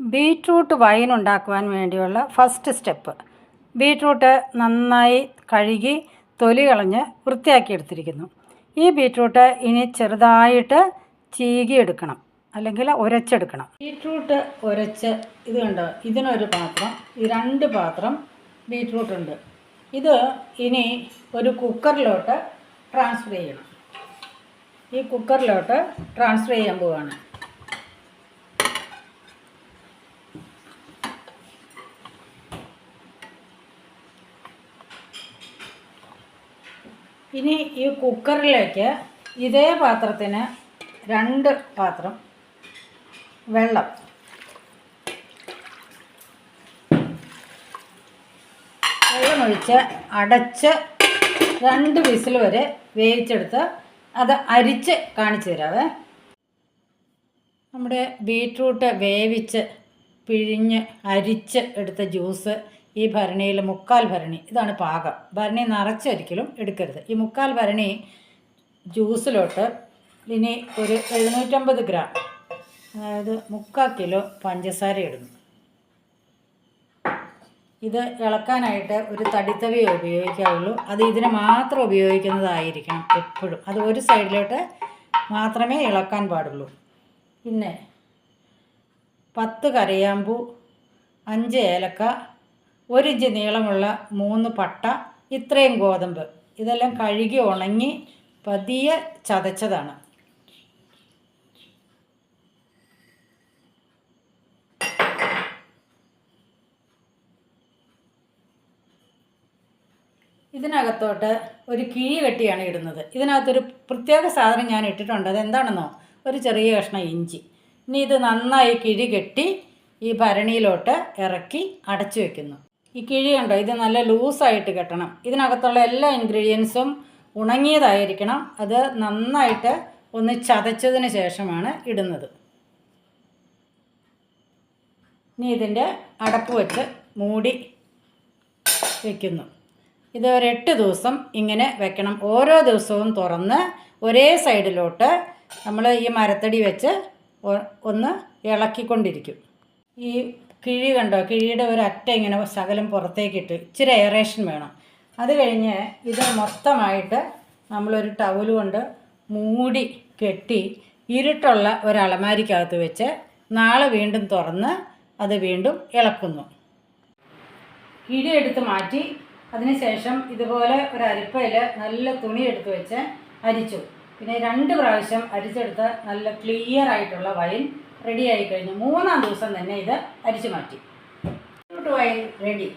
Beetroot wine ഉണ്ടാക്കുവാൻ വേണ്ടിയുള്ള first step. Beetroot നന്നായി കഴുകി തൊലി കളഞ്ഞ് വൃത്തിയാക്കി എടുത്തിരിക്കുന്നു. ഈ ബീട്രൂട്ട് ഇനി ചെറുതായിട്ട് ചീകിയെടുക്കണം അല്ലെങ്കിൽ ഉരച്ചെടുക്കണം. ബീട്രൂട്ട് ഉരച്ച് ഇത് കണ്ടോ? ഇതിനൊരു പാത്രം ഈ രണ്ട് പാത്രം ബീട്രൂട്ട് ഉണ്ട്. ഇത് ഇനി ഒരു കുക്കറിലോട്ട് ട്രാൻസ്ഫർ ചെയ്യണം. ഈ കുക്കറിലോട്ട് ട്രാൻസ്ഫർ ചെയ്യാൻ പോവുകയാണ് ഇനി ഈ കുക്കറിലേക്ക് ഇതേ പാത്രത്തിന് രണ്ട് പാത്രം വെള്ളം. വെള്ളമൊഴിച്ച് അടച്ച് രണ്ട് വിസിൽ വരെ വേവിച്ചെടുത്ത് അത് അരിച്ച് കാണിച്ചു തരാവേ. നമ്മുടെ ബീട്രൂട്ട് വേവിച്ച് പിഴിഞ്ഞ് അരിച്ച് എടുത്ത ജ്യൂസ് ഈ ഭരണിയിൽ മുക്കാൽ ഭരണി ഇതാണ് പാകം. ഭരണി നിറച്ചൊരിക്കലും എടുക്കരുത്. ഈ മുക്കാൽ ഭരണി ജ്യൂസിലോട്ട് ഇനി ഒരു എഴുന്നൂറ്റമ്പത് ഗ്രാം അതായത് മുക്കാൽ കിലോ പഞ്ചസാര ഇടുന്നു. ഇത് ഇളക്കാനായിട്ട് ഒരു തടിത്തവി ഉപയോഗിക്കാവുള്ളൂ. അത് ഇതിന് മാത്രം ഉപയോഗിക്കുന്നതായിരിക്കണം എപ്പോഴും. അത് ഒരു സൈഡിലോട്ട് മാത്രമേ ഇളക്കാൻ പാടുള്ളൂ. പിന്നെ പത്ത് കരയാമ്പൂ അഞ്ച് ഏലക്ക ഒരു ഇഞ്ച് നീളമുള്ള മൂന്ന് പട്ട ഇത്രയും ഗോതമ്പ്. ഇതെല്ലാം കഴുകി ഉണങ്ങി പതിയെ ചതച്ചതാണ്. ഇതിനകത്തോട്ട് ഒരു കിഴി കെട്ടിയാണ് ഇടുന്നത്. ഇതിനകത്തൊരു പ്രത്യേക സാധനം ഞാൻ ഇട്ടിട്ടുണ്ട്. അതെന്താണെന്നോ? ഒരു ചെറിയ കഷ്ണം ഇഞ്ചി. ഇനി ഇത് നന്നായി കിഴി കെട്ടി ഈ ഭരണിയിലോട്ട് ഇറക്കി അടച്ചു വെക്കുന്നു. ഈ കിഴി കണ്ടോ? ഇത് നല്ല ലൂസായിട്ട് കെട്ടണം. ഇതിനകത്തുള്ള എല്ലാ ഇൻഗ്രീഡിയൻസും ഉണങ്ങിയതായിരിക്കണം. അത് നന്നായിട്ട് ഒന്ന് ചതച്ചതിന് ശേഷമാണ് ഇടുന്നത്. ഇനി ഇതിന്റെ അടപ്പ് വെച്ച് മൂടി വയ്ക്കുന്നു ഇത് ഒരു എട്ട് ദിവസം ഇങ്ങനെ വെക്കണം. ഓരോ ദിവസവും തുറന്ന് ഒരേ സൈഡിലോട്ട് നമ്മൾ ഈ മരത്തടി വെച്ച് ഒന്ന് ഇളക്കിക്കൊണ്ടിരിക്കും. ഈ കിഴി കണ്ടോ? കിഴിയുടെ ഒരു അറ്റ ഇങ്ങനെ ശകലം പുറത്തേക്കിട്ട് ഇച്ചിരി എയറേഷൻ വേണം. അത് കഴിഞ്ഞ് ഇത് മൊത്തമായിട്ട് നമ്മളൊരു ടവൽ കൊണ്ട് മൂടി കെട്ടി ഇരുട്ടുള്ള ഒരു അലമാരിക്കകത്ത് വെച്ച് നാളെ വീണ്ടും തുറന്ന് അത് വീണ്ടും ഇളക്കുന്നു. കിഴി എടുത്ത് മാറ്റി. അതിനുശേഷം ഇതുപോലെ ഒരു അരിപ്പയിൽ നല്ല തുണി എടുത്ത് വെച്ച് അരിച്ചു. പിന്നെ രണ്ട് പ്രാവശ്യം അരിച്ചെടുത്ത് നല്ല ക്ലിയർ ആയിട്ടുള്ള വൈൻ റെഡി ആയി കഴിഞ്ഞു. മൂന്നാം ദിവസം തന്നെ ഇത് അരിച്ചു മാറ്റി. Wine ready